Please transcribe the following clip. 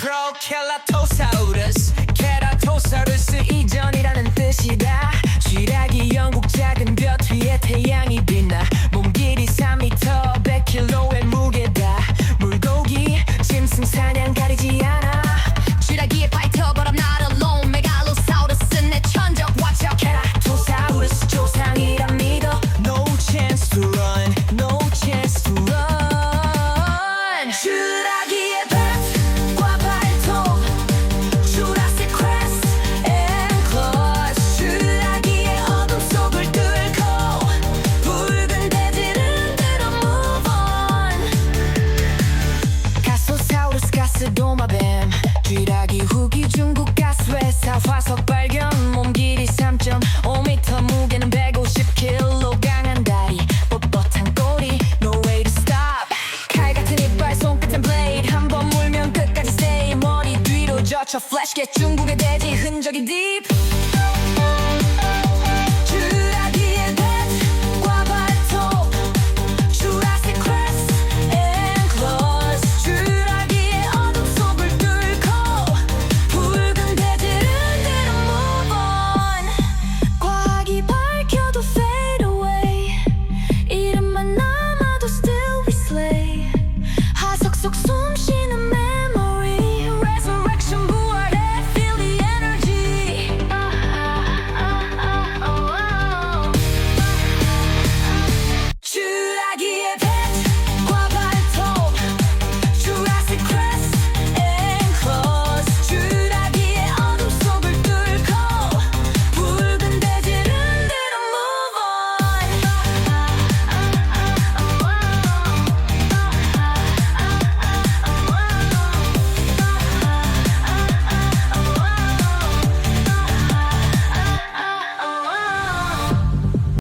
pro out 가스 도마뱀. 쥐라기 후기 중국 가스 회사 화석 발견. 몸 길이 3.5m 무게는 150kg 강한 다리. 뻣뻣한 꼬리 No way to stop. 칼 같은 이빨 손끝은 블레이드 한번 물면 끝까지 stay. 머리 뒤로 젖혀 플래시게 중국의 대지 흔적이 deep.